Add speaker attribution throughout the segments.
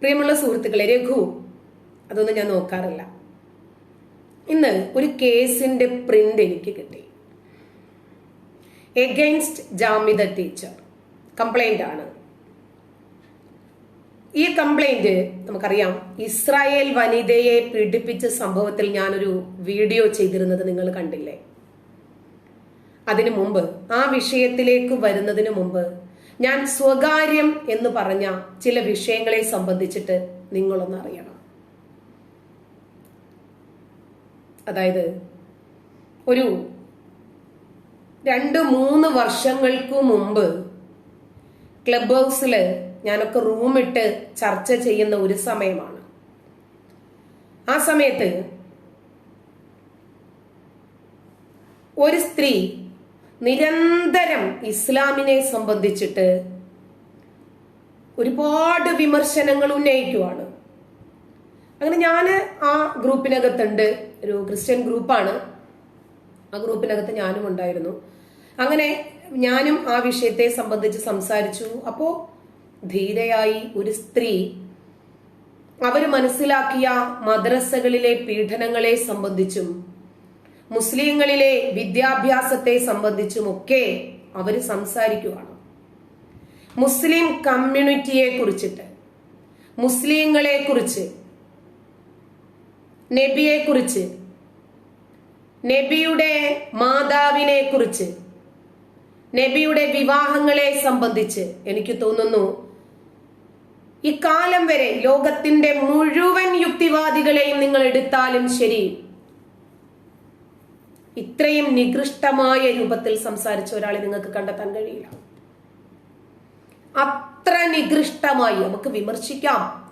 Speaker 1: പ്രിയമുള്ള സുഹൃത്തുക്കളെ രഘു അതൊന്നും ഞാൻ നോക്കാറില്ല. ഇന്ന് ഒരു കേസിന്റെ പ്രിന്റ് എനിക്ക് കിട്ടി. എഗൈൻസ്റ്റ് ജാമിദ ടീച്ചർ കംപ്ലൈന്റ് ആണ്. ഈ കംപ്ലൈന്റ് നമുക്കറിയാം ഇസ്രായേൽ വനിതയെ പീഡിപ്പിച്ച സംഭവത്തിൽ ഞാനൊരു വീഡിയോ ചെയ്തിരുന്നത് നിങ്ങൾ കണ്ടില്ലേ? അതിനു മുമ്പ് ആ വിഷയത്തിലേക്ക് വരുന്നതിന് മുമ്പ് ഞാൻ സ്വകാര്യം എന്ന് പറഞ്ഞ ചില വിഷയങ്ങളെ സംബന്ധിച്ചിട്ട് നിങ്ങളൊന്ന് അറിയണം. അതായത് ഒരു രണ്ട് മൂന്ന് വർഷങ്ങൾക്ക് മുമ്പ് ക്ലബ് ഹൗസിൽ ഞാനൊക്കെ റൂമിട്ട് ചർച്ച ചെയ്യുന്ന ഒരു സമയമാണ്. ആ സമയത്ത് ഒരു സ്ത്രീ നിരന്തരം ഇസ്ലാമിനെ സംബന്ധിച്ചിട്ട് ഒരുപാട് വിമർശനങ്ങൾ ഉന്നയിക്കുവാണ്. അങ്ങനെ ഞാൻ ആ ഗ്രൂപ്പിനകത്തുണ്ട് ഒരു ക്രിസ്ത്യൻ ഗ്രൂപ്പാണ്. ആ ഗ്രൂപ്പിനകത്ത് ഞാനും ഉണ്ടായിരുന്നു. അങ്ങനെ ഞാനും ആ വിഷയത്തെ സംബന്ധിച്ച് സംസാരിച്ചു. അപ്പോ ധീരയായി ഒരു സ്ത്രീ അവർ മനസ്സിലാക്കിയ മദ്രസകളിലെ പീഡനങ്ങളെ സംബന്ധിച്ചും മുസ്ലിങ്ങളിലെ വിദ്യാഭ്യാസത്തെ സംബന്ധിച്ചുമൊക്കെ അവർ സംസാരിക്കുകയാണ് മുസ്ലിം കമ്മ്യൂണിറ്റിയെ കുറിച്ചിട്ട് മുസ്ലിങ്ങളെ കുറിച്ച് നബിയെ കുറിച്ച് നബിയുടെ മാതാവിനെ കുറിച്ച് നബിയുടെ വിവാഹങ്ങളെ സംബന്ധിച്ച് എനിക്ക് തോന്നുന്നു ഇക്കാലം വരെ ലോകത്തിന്റെ മുഴുവൻ യുക്തിവാദികളെയും നിങ്ങൾ എടുത്താലും ശരി ഇത്രയും നികൃഷ്ടമായ രൂപത്തിൽ സംസാരിച്ച ഒരാളെ നിങ്ങൾക്ക് കണ്ടെത്താൻ കഴിയില്ല. അത്ര നികൃഷ്ടമായി നമുക്ക് വിമർശിക്കാം.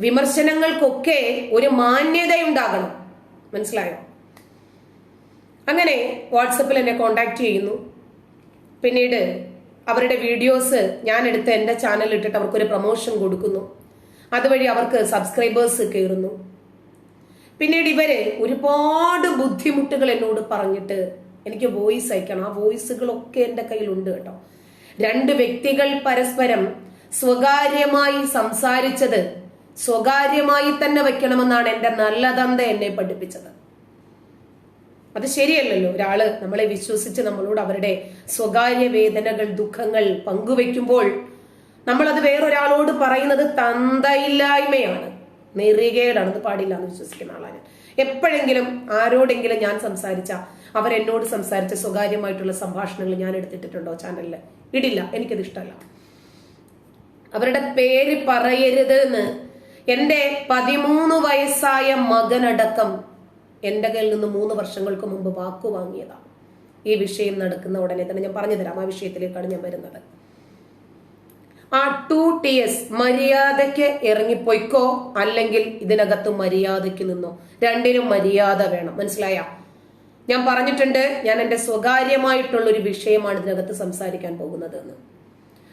Speaker 1: വിമർശനങ്ങൾക്കൊക്കെ ഒരു മാന്യതയുണ്ടാകണം. മനസ്സിലായോ? അങ്ങനെ വാട്സപ്പിൽ എന്നെ കോണ്ടാക്ട് ചെയ്യുന്നു. പിന്നീട് അവരുടെ വീഡിയോസ് ഞാൻ എടുത്ത് എന്റെ ചാനലിൽ ഇട്ടിട്ട് അവർക്കൊരു പ്രൊമോഷൻ കൊടുക്കുന്നു. അതുവഴി അവർക്ക് സബ്സ്ക്രൈബേഴ്സ് കയറുന്നു. പിന്നീട് ഇവർ ഒരുപാട് ബുദ്ധിമുട്ടുകൾ എന്നോട് പറഞ്ഞിട്ട് എനിക്ക് വോയിസ് അയക്കണം. ആ വോയിസുകളൊക്കെ എന്റെ കയ്യിലുണ്ട് കേട്ടോ. രണ്ട് വ്യക്തികൾ പരസ്പരം സ്വകാര്യമായി സംസാരിച്ചത് സ്വകാര്യമായി തന്നെ വെക്കണമെന്നാണ് എന്റെ നല്ല തന്ത എന്നെ പഠിപ്പിച്ചത്. അത് ശരിയല്ലല്ലോ. ഒരാൾ നമ്മളെ വിശ്വസിച്ച് നമ്മളോട് അവരുടെ സ്വകാര്യ വേദനകൾ ദുഃഖങ്ങൾ പങ്കുവെക്കുമ്പോൾ നമ്മളത് വേറൊരാളോട് പറയുന്നത് തന്തയില്ലായ്മയാണ്. നെറികേടാണ്. പാടില്ല എന്ന് വിശ്വസിക്കുന്ന ആളാണ് ഞാൻ. എപ്പോഴെങ്കിലും ആരോടെങ്കിലും ഞാൻ സംസാരിച്ച അവരെന്നോട് സംസാരിച്ച സ്വകാര്യമായിട്ടുള്ള സംഭാഷണങ്ങൾ ഞാൻ എടുത്തിട്ടുണ്ടോ ചാനലിൽ ഇടില്ല. എനിക്കത് ഇഷ്ടമല്ല. അവരുടെ പേര് പറയരുത് എന്ന്. എന്റെ പതിമൂന്ന് വയസ്സായ മകനടക്കം എന്റെ കയ്യിൽ നിന്ന് മൂന്ന് വർഷങ്ങൾക്ക് മുമ്പ് വാക്കു വാങ്ങിയതാണ് ഈ വിഷയം നടക്കുന്ന ഉടനെ തന്നെ ഞാൻ പറഞ്ഞു തരാം ആ വിഷയത്തിലേക്കാണ് ഞാൻ വരുന്നത്. ആ ടു ടി എസ് മര്യാദയ്ക്ക് ഇറങ്ങിപ്പോയിക്കോ? അല്ലെങ്കിൽ ഇതിനകത്ത് മര്യാദയ്ക്ക് നിന്നോ? രണ്ടിനും മര്യാദ വേണം. മനസ്സിലായ? ഞാൻ പറഞ്ഞിട്ടുണ്ട് ഞാൻ എന്റെ സ്വകാര്യമായിട്ടുള്ള ഒരു വിഷയമാണ് ഇതിനകത്ത് സംസാരിക്കാൻ പോകുന്നത് എന്ന്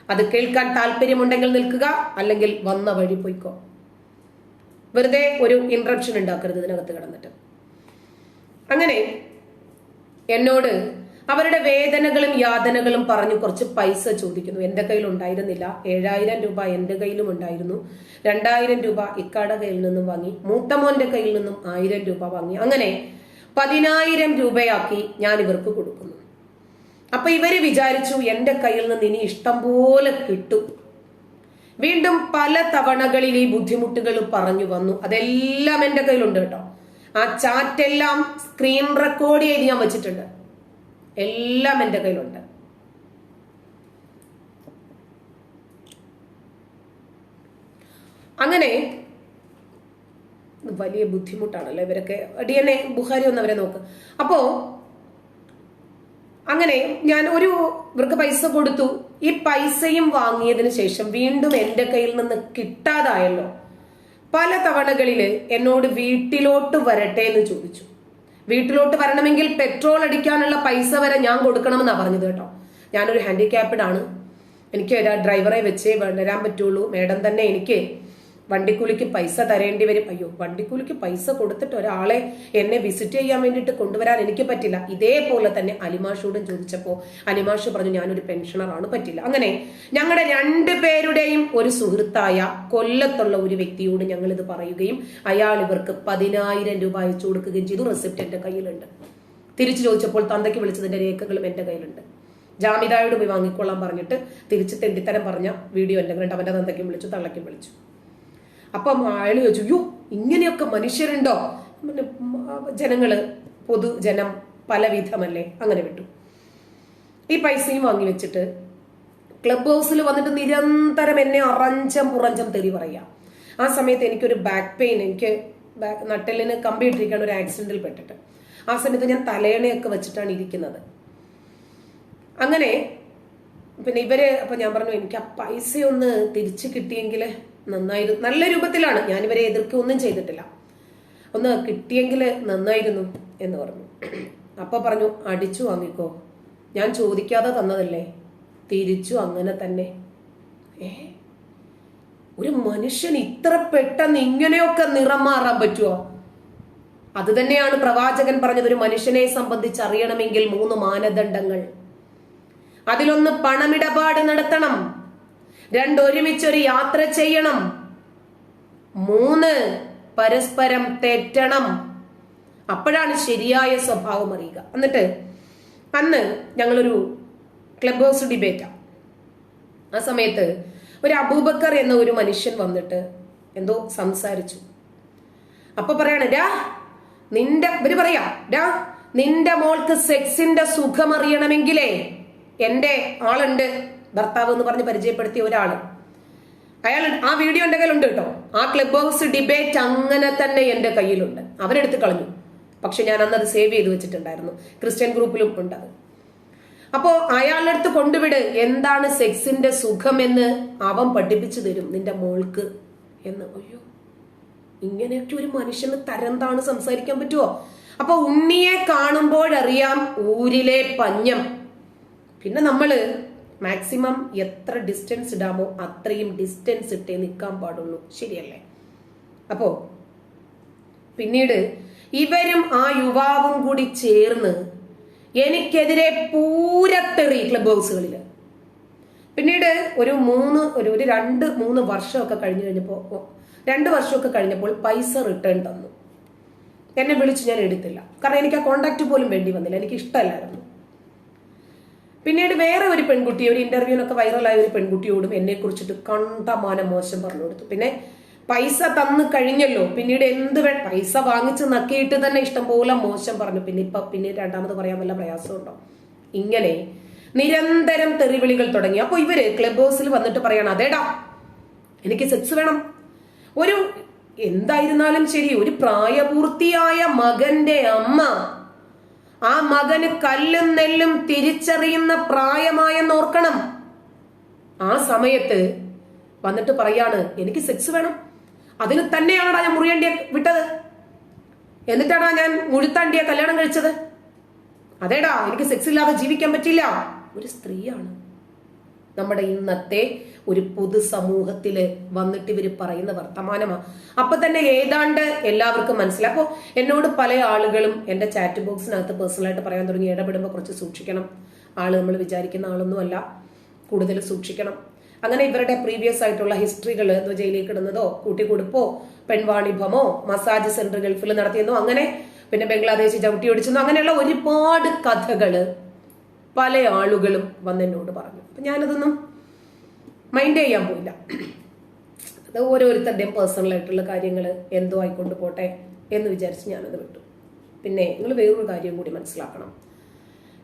Speaker 1: അത് കേൾക്കാൻ താല്പര്യമുണ്ടെങ്കിൽ നിൽക്കുക അല്ലെങ്കിൽ വന്ന വഴി പോയിക്കോ. വെറുതെ ഒരു ഇൻട്രപ്ഷൻ ഉണ്ടാക്കരുത് ഇതിനകത്ത് കിടന്നിട്ട്. അങ്ങനെ എന്നോട് അവരുടെ വേദനകളും യാതനകളും പറഞ്ഞു കുറച്ച് പൈസ ചോദിക്കുന്നു. എന്റെ കയ്യിൽ ഉണ്ടായിരുന്നില്ല. ഏഴായിരം രൂപ എന്റെ കയ്യിലും ഉണ്ടായിരുന്നു. രണ്ടായിരം രൂപ ഇക്കാട കയ്യിൽ നിന്നും വാങ്ങി. മൂത്തമോന്റെ കയ്യിൽ നിന്നും ആയിരം രൂപ വാങ്ങി. അങ്ങനെ പതിനായിരം രൂപയാക്കി ഞാൻ ഇവർക്ക് കൊടുക്കുന്നു. അപ്പൊ ഇവർ വിചാരിച്ചു എന്റെ കയ്യിൽ നിന്ന് ഇനി ഇഷ്ടം പോലെ കിട്ടും. വീണ്ടും പല തവണകളിൽ ഈ ബുദ്ധിമുട്ടുകൾ പറഞ്ഞു വന്നു. അതെല്ലാം എന്റെ കയ്യിലുണ്ട് കേട്ടോ. ആ ചാറ്റെല്ലാം സ്ക്രീൻ റെക്കോർഡ് ചെയ്ത് ഞാൻ വെച്ചിട്ടുണ്ട്. എല്ലാം എന്റെ കയ്യിലുണ്ട്. അങ്ങനെ വലിയ ബുദ്ധിമുട്ടാണല്ലോ ഇവരൊക്കെ. ഡി എൻ എ ബുഹാരി ഒന്ന് അവരെ നോക്ക്. അപ്പോ അങ്ങനെ ഞാൻ ഒരു ഇവർക്ക് പൈസ കൊടുത്തു. ഈ പൈസയും വാങ്ങിയതിന് ശേഷം വീണ്ടും എന്റെ കയ്യിൽ നിന്ന് കിട്ടാതായല്ലോ. പല തവണകളിൽ എന്നോട് വീട്ടിലോട്ട് വരട്ടെ എന്ന് ചോദിച്ചു. വീട്ടിലോട്ട് വരണമെങ്കിൽ പെട്രോൾ അടിക്കാനുള്ള പൈസ വരെ ഞാൻ കൊടുക്കണമെന്നാണ് പറഞ്ഞത് കേട്ടോ. ഞാനൊരു ഹാൻഡിക്യാപ്ഡ് ആണ്. എനിക്ക് ഡ്രൈവറെ വെച്ചേ വരാൻ പറ്റുള്ളൂ. മേഡം തന്നെ എനിക്ക് വണ്ടിക്കൂലിക്ക് പൈസ തരേണ്ടി വരും. അയ്യോ വണ്ടിക്കൂലിക്ക് പൈസ കൊടുത്തിട്ട് ഒരാളെ എന്നെ വിസിറ്റ് ചെയ്യാൻ വേണ്ടിയിട്ട് കൊണ്ടുവരാൻ എനിക്ക് പറ്റില്ല. ഇതേപോലെ തന്നെ അലിമാഷോടും ചോദിച്ചപ്പോൾ അലിമാഷ് പറഞ്ഞു ഞാനൊരു പെൻഷനറാണ് പറ്റില്ല. അങ്ങനെ ഞങ്ങളുടെ രണ്ടു പേരുടെയും ഒരു സുഹൃത്തായ കൊല്ലത്തുള്ള ഒരു വ്യക്തിയോട് ഞങ്ങൾ ഇത് പറയുകയും അയാൾ ഇവർക്ക് പതിനായിരം രൂപ അയച്ചു കൊടുക്കുകയും ചെയ്തു. റെസിപ്റ്റ് എന്റെ കയ്യിലുണ്ട്. തിരിച്ചു ചോദിച്ചപ്പോൾ തന്തയ്ക്ക് വിളിച്ചതിന്റെ രേഖകളും എന്റെ കയ്യിലുണ്ട്. ജാമിതായോട് പോയി വാങ്ങിക്കൊള്ളാൻ പറഞ്ഞിട്ട് തിരിച്ച് തെണ്ടിത്തരം പറഞ്ഞ വീഡിയോ എന്റെ കണ്ട് അവന്റെ തന്തയ്ക്കും വിളിച്ചു തള്ളയ്ക്കും വിളിച്ചു. അപ്പം അയാൾ ചോദിച്ചു യോ ഇങ്ങനെയൊക്കെ മനുഷ്യരുണ്ടോ? ജനങ്ങൾ പൊതുജനം പലവിധമല്ലേ അങ്ങനെ വിട്ടു. ഈ പൈസയും വാങ്ങി വെച്ചിട്ട് ക്ലബ് ഹൗസിൽ വന്നിട്ട് നിരന്തരം എന്നെ അറഞ്ചം പുറഞ്ചം തെറി പറയാ. ആ സമയത്ത് എനിക്കൊരു ബാക്ക് പെയിൻ എനിക്ക് നട്ടലിന് കമ്പി ഇട്ടിരിക്കുകയാണ് ഒരു ആക്സിഡന്റിൽ പെട്ടിട്ട്. ആ സമയത്ത് ഞാൻ തലയണയൊക്കെ വെച്ചിട്ടാണ് ഇരിക്കുന്നത്. അങ്ങനെ പിന്നെ ഇവർ അപ്പൊ ഞാൻ പറഞ്ഞു എനിക്ക് ആ പൈസ ഒന്ന് തിരിച്ചു കിട്ടിയെങ്കിൽ നന്നായിരുന്നു നല്ല രൂപത്തിലാണ്. ഞാനിവരെ എതിർക്കൊന്നും ചെയ്തിട്ടില്ല. ഒന്ന് കിട്ടിയെങ്കിൽ നന്നായിരുന്നു എന്ന് പറഞ്ഞു. അപ്പൊ പറഞ്ഞു അടിച്ചു വാങ്ങിക്കോ. ഞാൻ ചോദിക്കാതെ തന്നതല്ലേ? തിരിച്ചു അങ്ങനെ തന്നെ. ഏ? ഒരു മനുഷ്യൻ ഇത്ര പെട്ടെന്ന് ഇങ്ങനെയൊക്കെ നിറം മാറാൻ പറ്റുമോ അത് തന്നെയാണ് പ്രവാചകൻ പറഞ്ഞത് ഒരു മനുഷ്യനെ സംബന്ധിച്ച് അറിയണമെങ്കിൽ മൂന്ന് മാനദണ്ഡങ്ങൾ. അതിലൊന്ന് പണമിടപാട് നടത്തണം രണ്ട് ഒരുമിച്ചൊരു യാത്ര ചെയ്യണം. മൂന്ന് പരസ്പരം തെറ്റണം. അപ്പോഴാണ് ശരിയായ സ്വഭാവം അറിയുക. എന്നിട്ട് അന്ന് ഞങ്ങളൊരു ക്ലബ് ഹൗസ് ഡിബേറ്റാ. ആ സമയത്ത് ഒരു അബൂബക്കർ എന്ന ഒരു മനുഷ്യൻ വന്നിട്ട് എന്തോ സംസാരിച്ചു. അപ്പൊ പറയാണ് രാ നിന്റെ ഇവർ പറയാ രാ നിന്റെ മോൾക്ക് സെക്സിന്റെ സുഖം അറിയണമെങ്കിലേ എന്റെ ആളുണ്ട്. ഭർത്താവ് എന്ന് പറഞ്ഞ് പരിചയപ്പെടുത്തിയ ഒരാൾ അയാൾ ആ വീഡിയോ എന്റെ കയ്യിലുണ്ട് കേട്ടോ. ആ ക്ലബ് ഹൗസ് ഡിബേറ്റ് അങ്ങനെ തന്നെ എന്റെ കയ്യിലുണ്ട്. അവരെടുത്ത് കളഞ്ഞു. പക്ഷെ ഞാൻ അന്ന് അത് സേവ് ചെയ്ത് വെച്ചിട്ടുണ്ടായിരുന്നു. ക്രിസ്ത്യൻ ഗ്രൂപ്പിലും ഉണ്ട് അത് അപ്പോ അയാളുടെ അടുത്ത് കൊണ്ടുവിട്. എന്താണ് സെക്സിന്റെ സുഖമെന്ന് അവൻ പഠിപ്പിച്ചു തരും നിന്റെ മോൾക്ക് എന്ന്. അയ്യോ. ഇങ്ങനെയൊക്കെ ഒരു മനുഷ്യന് തരംതാണ് സംസാരിക്കാൻ പറ്റുമോ അപ്പൊ ഉണ്ണിയെ കാണുമ്പോഴറിയാം ഊരിലെ പഞ്ഞം. പിന്നെ നമ്മൾ മാക്സിമം എത്ര ഡിസ്റ്റൻസ് ഇടാമോ അത്രയും ഡിസ്റ്റൻസ് ഇട്ടേ നിൽക്കാൻ പാടുള്ളൂ. ശരിയല്ലേ? അപ്പോ പിന്നീട് ഇവരും ആ യുവാവും കൂടി ചേർന്ന് എനിക്കെതിരെ പൂരത്തെറി ക്ലബ് ഹൗസുകളിൽ പിന്നീട് ഒരു മൂന്ന് ഒരു ഒരു രണ്ട് മൂന്ന് വർഷമൊക്കെ കഴിഞ്ഞു കഴിഞ്ഞപ്പോൾ രണ്ട് വർഷമൊക്കെ കഴിഞ്ഞപ്പോൾ പൈസ റിട്ടേൺ തന്നു. എന്നെ വിളിച്ച് ഞാൻ എടുത്തില്ല. കാരണം എനിക്ക് ആ കോണ്ടാക്ട് പോലും വേണ്ടി വന്നില്ല. എനിക്ക് ഇഷ്ടമല്ലായിരുന്നു പിന്നീട് വേറെ ഒരു പെൺകുട്ടി ഒരു ഇന്റർവ്യൂവിനൊക്കെ വൈറലായ ഒരു പെൺകുട്ടിയോടും എന്നെ കുറിച്ചിട്ട് കണ്ടമാനം മോശം പറഞ്ഞു കൊടുത്തു. പിന്നെ പൈസ തന്നു കഴിഞ്ഞല്ലോ പിന്നീട് എന്ത് വേ പൈസ വാങ്ങിച്ച് നക്കിയിട്ട് തന്നെ ഇഷ്ടംപോലെ മോശം പറഞ്ഞു. പിന്നെ ഇപ്പൊ പിന്നെ രണ്ടാമത് പറയാൻ വല്ല പ്രയാസമുണ്ടോ? ഇങ്ങനെ നിരന്തരം തെറിവിളികൾ തുടങ്ങി. അപ്പൊ ഇവർ ക്ലബ് ഹൗസിൽ വന്നിട്ട് പറയണം അതേടാ എനിക്ക് സെക്സ് വേണം. ഒരു എന്തായിരുന്നാലും ശരി ഒരു പ്രായപൂർത്തിയായ മകന്റെ അമ്മ ആ മകന് കല്ലും നെല്ലും തിരിച്ചറിയുന്ന പ്രായമായെന്ന് ഓർക്കണം. ആ സമയത്ത് വന്നിട്ട് പറയാണ് എനിക്ക് സെക്സ് വേണം. അതിന് തന്നെയാണടാ ഞാൻ മുറിയണ്ടിയെ വിട്ടത്. എന്നിട്ടാടാ ഞാൻ മുഴുത്താണ്ടിയെ കല്യാണം കഴിച്ചത്. അതേടാ എനിക്ക് സെക്സ് ഇല്ലാതെ ജീവിക്കാൻ പറ്റില്ല. ഒരു സ്ത്രീയാണ്. നമ്മുടെ ഇന്നത്തെ ഒരു പൊതുസമൂഹത്തിൽ വന്നിട്ട് ഇവർ പറയുന്ന വർത്തമാനമാണ് അപ്പൊ തന്നെ ഏതാണ്ട് എല്ലാവർക്കും മനസ്സിലായി. അപ്പോ എന്നോട് പല ആളുകളും എന്റെ ചാറ്റ് ബോക്സിനകത്ത് പേഴ്സണലായിട്ട് പറയാൻ തുടങ്ങി. ഇടപെടുമ്പോൾ കുറച്ച് സൂക്ഷിക്കണം. ആൾ നമ്മൾ വിചാരിക്കുന്ന ആളൊന്നുമല്ല. കൂടുതൽ സൂക്ഷിക്കണം. അങ്ങനെ ഇവരുടെ പ്രീവിയസ് ആയിട്ടുള്ള ഹിസ്റ്ററികൾ ജയിലിലേക്ക് ഇടുന്നതോ കൂട്ടിക്കൊടുപ്പോ പെൺവാണിഭമോ മസാജ് സെന്റർ ഗൾഫിൽ നടത്തിയെന്നോ അങ്ങനെ പിന്നെ ബംഗ്ലാദേശ് ചവിട്ടി ഓടിച്ചെന്നോ അങ്ങനെയുള്ള ഒരുപാട് കഥകൾ പല ആളുകളും വന്നെന്നോട് പറഞ്ഞു. അപ്പൊ ഞാനതൊന്നും മൈൻഡ് ചെയ്യാൻ പോയില്ല. അത് ഓരോരുത്തരുടെയും പേഴ്സണൽ ആയിട്ടുള്ള കാര്യങ്ങൾ എന്തോ ആയിക്കൊണ്ട് പോട്ടെ എന്ന് വിചാരിച്ച് ഞാനത് വിട്ടു. പിന്നെ നിങ്ങൾ വേറൊരു കാര്യം കൂടി മനസ്സിലാക്കണം.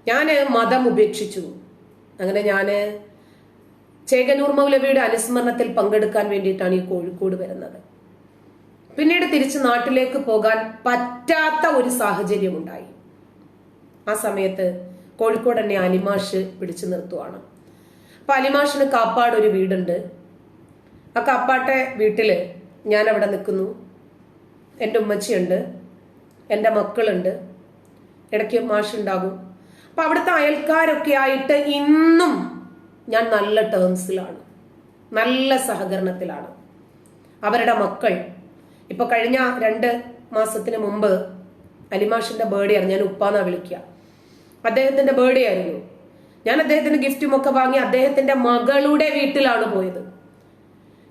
Speaker 1: ഞാൻ മതം ഉപേക്ഷിച്ചു. അങ്ങനെ ഞാൻ ചേകനൂർ മൗലവിയുടെ അനുസ്മരണത്തിൽ പങ്കെടുക്കാൻ വേണ്ടിയിട്ടാണ് ഈ കോഴിക്കോട് വരുന്നത്. പിന്നീട് തിരിച്ച് നാട്ടിലേക്ക് പോകാൻ പറ്റാത്ത ഒരു സാഹചര്യം ഉണ്ടായി ആ സമയത്ത് കോഴിക്കോട് തന്നെ അലിമാഷ് പിടിച്ചു നിർത്തുവാണ്. അപ്പൊ അലിമാഷിന് കാപ്പാട് ഒരു വീടുണ്ട്. ആ കാപ്പാട്ടെ വീട്ടിൽ ഞാൻ അവിടെ നിൽക്കുന്നു. എന്റെ ഉമ്മച്ചിയുണ്ട്. എന്റെ മക്കളുണ്ട്. ഇടയ്ക്ക് മാഷുണ്ടാകും. അപ്പൊ അവിടുത്തെ അയൽക്കാരൊക്കെ ആയിട്ട് ഇന്നും ഞാൻ നല്ല ടേംസിലാണ് നല്ല സഹകരണത്തിലാണ്. അവരുടെ മക്കൾ. ഇപ്പൊ കഴിഞ്ഞ രണ്ട് മാസത്തിന് മുമ്പ് അലിമാഷിന്റെ ബേർഡേ ആണ്. ഞാൻ ഉപ്പാന്നാ വിളിക്കുക. അദ്ദേഹത്തിന്റെ ബേർഡേ ആയിരുന്നു. ഞാൻ അദ്ദേഹത്തിന് ഗിഫ്റ്റും ഒക്കെ വാങ്ങി അദ്ദേഹത്തിന്റെ മകളുടെ വീട്ടിലാണ് പോയത്.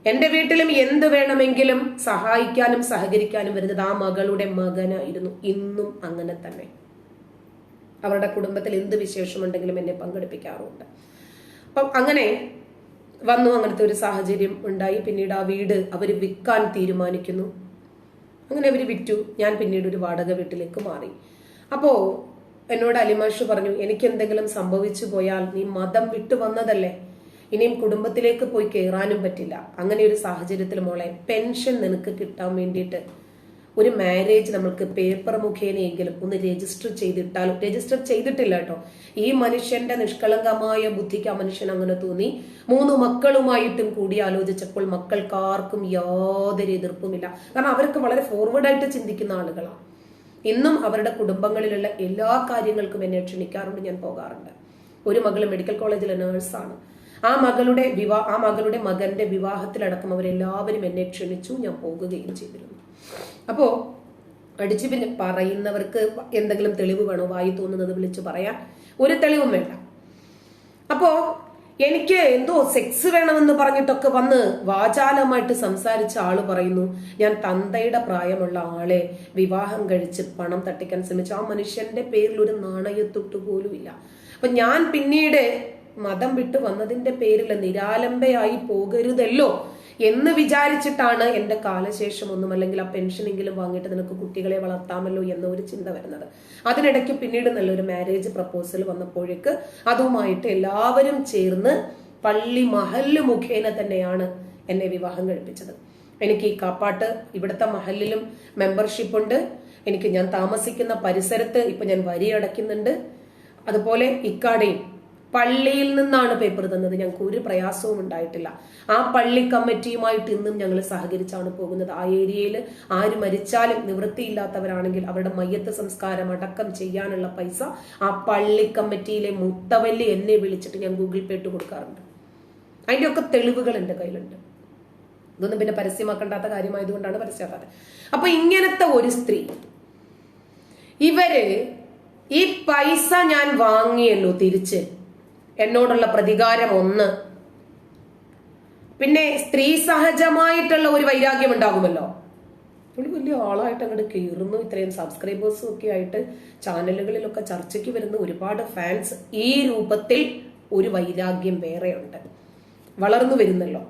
Speaker 1: എന്റെ വീട്ടിലും എന്ത് വേണമെങ്കിലും സഹായിക്കാനും സഹകരിക്കാനും വരുന്നത് ആ മകളുടെ മകനായിരുന്നു. ഇന്നും അങ്ങനെ തന്നെ. അവരുടെ കുടുംബത്തിൽ എന്ത് വിശേഷമുണ്ടെങ്കിലും എന്നെ പങ്കെടുപ്പിക്കാറുണ്ട്. അപ്പം അങ്ങനെ വന്നു. അങ്ങനത്തെ ഒരു സാഹചര്യം ഉണ്ടായി. പിന്നീട് ആ വീട് അവർ വിൽക്കാൻ തീരുമാനിക്കുന്നു. അങ്ങനെ അവർ വിറ്റു. ഞാൻ പിന്നീട് ഒരു വാടക വീട്ടിലേക്ക് മാറി. അപ്പോ എന്നോട് അലിമാഷ് പറഞ്ഞു എനിക്ക് എന്തെങ്കിലും സംഭവിച്ചു പോയാൽ നീ മതം വിട്ടു വന്നതല്ലേ? ഇനിയും കുടുംബത്തിലേക്ക് പോയി കയറാനും പറ്റില്ല. അങ്ങനെ ഒരു സാഹചര്യത്തിൽ മോളെ പെൻഷൻ നിനക്ക് കിട്ടാൻ വേണ്ടിയിട്ട് ഒരു മാരേജ് നമ്മൾക്ക് പേപ്പർ മുഖേനയെങ്കിലും ഒന്ന് രജിസ്റ്റർ ചെയ്തിട്ടാലും? രജിസ്റ്റർ ചെയ്തിട്ടില്ല കേട്ടോ. ഈ മനുഷ്യന്റെ നിഷ്കളങ്കമായ ബുദ്ധിക്ക് ആ മനുഷ്യൻ അങ്ങനെ തോന്നി. മൂന്ന് മക്കളുമായിട്ടും കൂടി ആലോചിച്ചപ്പോൾ മക്കൾക്കാർക്കും യാതൊരു എതിർപ്പുമില്ല. കാരണം അവർക്ക് വളരെ ഫോർവേഡായിട്ട് ചിന്തിക്കുന്ന ആളുകളാണ് ഇന്നും അവരുടെ കുടുംബങ്ങളിലുള്ള എല്ലാ കാര്യങ്ങൾക്കും എന്നെ ക്ഷണിക്കാറുണ്ട് ഞാൻ പോകാറുണ്ട്. ഒരു മകൾ മെഡിക്കൽ കോളേജിലെ നേഴ്സാണ് ആ മകളുടെ വിവാഹ ആ മകളുടെ മകന്റെ വിവാഹത്തിലടക്കം അവരെല്ലാവരും എന്നെ ക്ഷണിച്ചു ഞാൻ പോകുകയും ചെയ്തിരുന്നു. അപ്പോ അടിച്ചു പിന്നെ പറയുന്നവർക്ക് എന്തെങ്കിലും തെളിവ് വേണോ? വായി തോന്നുന്നത് വിളിച്ചു പറയാൻ ഒരു തെളിവും വേണ്ട. അപ്പോ എനിക്ക് എന്തോ സെക്സ് വേണമെന്ന് പറഞ്ഞിട്ടൊക്കെ വന്ന് വാചാലമായിട്ട് സംസാരിച്ച ആൾ പറയുന്നു. ഞാൻ തന്തയുടെ പ്രായമുള്ള ആളെ വിവാഹം കഴിച്ച് പണം തട്ടിക്കാൻ ശ്രമിച്ചു. ആ മനുഷ്യന്റെ പേരിൽ ഒരു നാണയത്തൊട്ട് പോലും ഇല്ല അപ്പൊ ഞാൻ പിന്നീട് മതം വിട്ട് വന്നതിന്റെ പേരിൽ നിരാലംബയായി പോകരുതല്ലോ. എന്ന് വിചാരിച്ചിട്ടാണ് എന്റെ കാലശേഷം ഒന്നും അല്ലെങ്കിൽ ആ പെൻഷനെങ്കിലും വാങ്ങിയിട്ട് നിനക്ക് കുട്ടികളെ വളർത്താമല്ലോ എന്ന ഒരു ചിന്ത വരുന്നത്. അതിനിടയ്ക്ക് പിന്നീട് നല്ലൊരു മാരേജ് പ്രപ്പോസൽ വന്നപ്പോഴേക്ക് അതുമായിട്ട് എല്ലാവരും ചേർന്ന് പള്ളി മഹല്ല് മുഖേന തന്നെയാണ് എന്നെ വിവാഹം കഴിപ്പിച്ചത്. എനിക്ക് ഈ കാപ്പാട്ട് ഇവിടുത്തെ മഹലിലും മെമ്പർഷിപ്പ് ഉണ്ട്. എനിക്ക് ഞാൻ താമസിക്കുന്ന പരിസരത്ത് ഇപ്പൊ ഞാൻ വരി അടയ്ക്കുന്നുണ്ട്. അതുപോലെ ഇക്കാടെയും പള്ളിയിൽ നിന്നാണ് പേപ്പർ തന്നത്. ഞങ്ങൾക്ക് ഒരു പ്രയാസവും ഉണ്ടായിട്ടില്ല. ആ പള്ളി കമ്മിറ്റിയുമായിട്ട് ഇന്നും ഞങ്ങൾ സഹകരിച്ചാണ് പോകുന്നത്. ആ ഏരിയയിൽ ആര് മരിച്ചാലും നിവൃത്തിയില്ലാത്തവരാണെങ്കിൽ അവരുടെ മയ്യത്ത് സംസ്കാരം അടക്കം ചെയ്യാനുള്ള പൈസ ആ പള്ളി കമ്മിറ്റിയിലെ മുത്തവല്ലി എന്നെ വിളിച്ചിട്ട് ഞാൻ ഗൂഗിൾ പേ ഇട്ട് കൊടുക്കാറുണ്ട്. അതിന്റെ ഒക്കെ തെളിവുകൾ എന്റെ കയ്യിലുണ്ട്. ഇതൊന്നും പിന്നെ പരസ്യമാക്കേണ്ടാത്ത കാര്യമായതുകൊണ്ടാണ് പരസ്യമാക്കാത്തത്. അപ്പൊ ഇങ്ങനത്തെ ഒരു സ്ത്രീ ഇവർ ഈ പൈസ ഞാൻ വാങ്ങിയല്ലോ തിരിച്ച്. എന്നോടുള്ള പ്രതികാരം ഒന്ന്. പിന്നെ സ്ത്രീ സഹജമായിട്ടുള്ള ഒരു വൈരാഗ്യം ഉണ്ടാകുമല്ലോ. പുള്ളി വലിയ ആളായിട്ട് അങ്ങോട്ട് കയറുന്നു. ഇത്രയും സബ്സ്ക്രൈബേഴ്സും ഒക്കെ ആയിട്ട് ചാനലുകളിലൊക്കെ ചർച്ചയ്ക്ക് വരുന്ന ഒരുപാട് ഫാൻസ് ഈ രൂപത്തിൽ ഒരു വൈരാഗ്യം വേറെയുണ്ട്. വളർന്നു വരുന്നല്ലോ.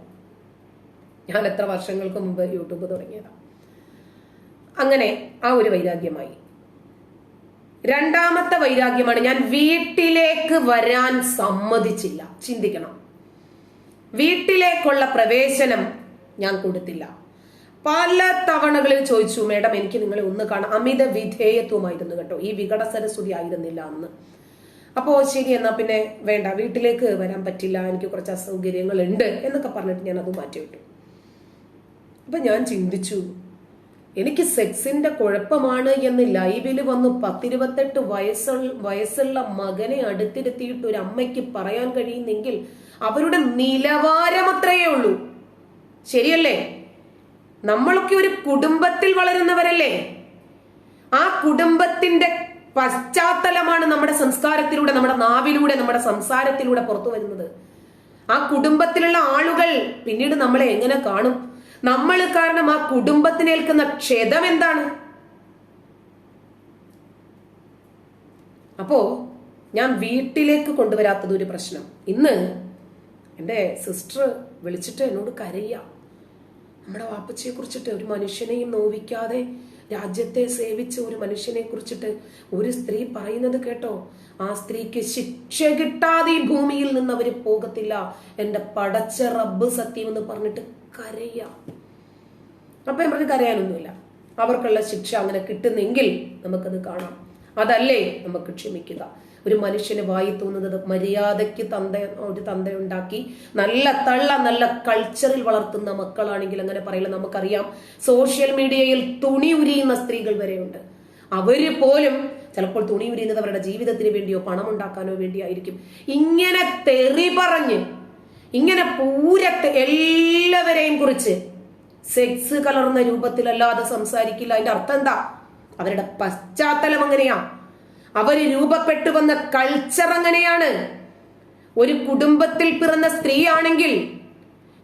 Speaker 1: ഞാൻ എത്ര വർഷങ്ങൾക്ക് മുമ്പ് യൂട്യൂബ് തുടങ്ങിയതാണ് അങ്ങനെ ആ ഒരു വൈരാഗ്യമായി. രണ്ടാമത്തെ വൈരാഗ്യമാണ് ഞാൻ വീട്ടിലേക്ക് വരാൻ സമ്മതിച്ചില്ല. ചിന്തിക്കണം. വീട്ടിലേക്കുള്ള പ്രവേശനം ഞാൻ കൊടുത്തില്ല. പല തവണകളിൽ ചോദിച്ചു മേഡം എനിക്ക് നിങ്ങളെ ഒന്ന് കാണാം അമിത വിധേയത്വമായിരുന്നു കേട്ടോ. ഈ വികട സരസ്വതി ആയിരുന്നില്ല അന്ന്. അപ്പോ ശരി എന്നാ പിന്നെ വേണ്ട. വീട്ടിലേക്ക് വരാൻ പറ്റില്ല. എനിക്ക് കുറച്ച് അസൗകര്യങ്ങൾ ഉണ്ട് എന്നൊക്കെ പറഞ്ഞിട്ട് ഞാൻ അത് മാറ്റി വിട്ടു അപ്പൊ ഞാൻ ചിന്തിച്ചു എനിക്ക് സെക്സിന്റെ കുഴപ്പമാണ് എന്ന് ലൈവിൽ വന്ന് പത്തിരുപത്തെട്ട് വയസ്സുള്ള വയസ്സുള്ള മകനെ അടുത്തിരുത്തിയിട്ട് ഒരു അമ്മയ്ക്ക് പറയാൻ കഴിയുന്നെങ്കിൽ അവരുടെ നിലവാരം അത്രയേ ഉള്ളൂ. ശരിയല്ലേ? നമ്മളൊക്കെ ഒരു കുടുംബത്തിൽ വളരുന്നവരല്ലേ? ആ കുടുംബത്തിന്റെ പശ്ചാത്തലമാണ് നമ്മുടെ സംസ്കാരത്തിലൂടെ നമ്മുടെ നാവിലൂടെ നമ്മുടെ സംസാരത്തിലൂടെ പുറത്തു വരുന്നത്. ആ കുടുംബത്തിലുള്ള ആളുകൾ പിന്നീട് നമ്മളെ എങ്ങനെ കാണും? നമ്മൾ കാരണം ആ കുടുംബത്തിനേൽക്കുന്ന ക്ഷതം എന്താണ്? അപ്പോ ഞാൻ വീട്ടിലേക്ക് കൊണ്ടുവരാത്തത് ഒരു പ്രശ്നം. ഇന്ന് എന്റെ സിസ്റ്റർ വിളിച്ചിട്ട് എന്നോട് കരയ്യ നമ്മുടെ വാപ്പച്ചയെ കുറിച്ചിട്ട് ഒരു മനുഷ്യനെയും നോവിക്കാതെ രാജ്യത്തെ സേവിച്ച ഒരു മനുഷ്യനെ കുറിച്ചിട്ട് ഒരു സ്ത്രീ പറയുന്നത് കേട്ടോ? ആ സ്ത്രീക്ക് ശിക്ഷ കിട്ടാതെ ഈ ഭൂമിയിൽ നിന്ന് അവർ പോകത്തില്ല. എന്റെ പടച്ച റബ്ബ് സത്യം എന്ന് പറഞ്ഞിട്ട് കരയ. അപ്പൊ ഇവർക്ക് കരയാനൊന്നുമില്ല. അവർക്കുള്ള ശിക്ഷ അങ്ങനെ കിട്ടുന്നെങ്കിൽ നമുക്കത് കാണാം. അതല്ലേ നമുക്ക് ക്ഷമിക്കുക. ഒരു മനുഷ്യന് വായി തോന്നുന്നത് മര്യാദയ്ക്ക് തന്ത ഒരു തന്തയുണ്ടാക്കി നല്ല തള്ള നല്ല കൾച്ചറിൽ വളർത്തുന്ന മക്കളാണെങ്കിൽ അങ്ങനെ പറയില്ല നമുക്കറിയാം. സോഷ്യൽ മീഡിയയിൽ തുണി ഉരിയുന്ന സ്ത്രീകൾ വരെയുണ്ട്. അവർ പോലും ചിലപ്പോൾ തുണി ഉരിയുന്നത് അവരുടെ ജീവിതത്തിന് വേണ്ടിയോ പണം ഉണ്ടാക്കാനോ വേണ്ടിയായിരിക്കും. ഇങ്ങനെ തെറി പറഞ്ഞ് ഇങ്ങനെ പൂരത്തെ എല്ലാവരെയും കുറിച്ച് സെക്സ് കലർന്ന രൂപത്തിലല്ലാതെ സംസാരിക്കില്ല. അതിന്റെ അർത്ഥം എന്താ? അവരുടെ പശ്ചാത്തലം അങ്ങനെയാ. അവർ രൂപപ്പെട്ടു വന്ന കൾച്ചർ അങ്ങനെയാണ്. ഒരു കുടുംബത്തിൽ പിറന്ന സ്ത്രീയാണെങ്കിൽ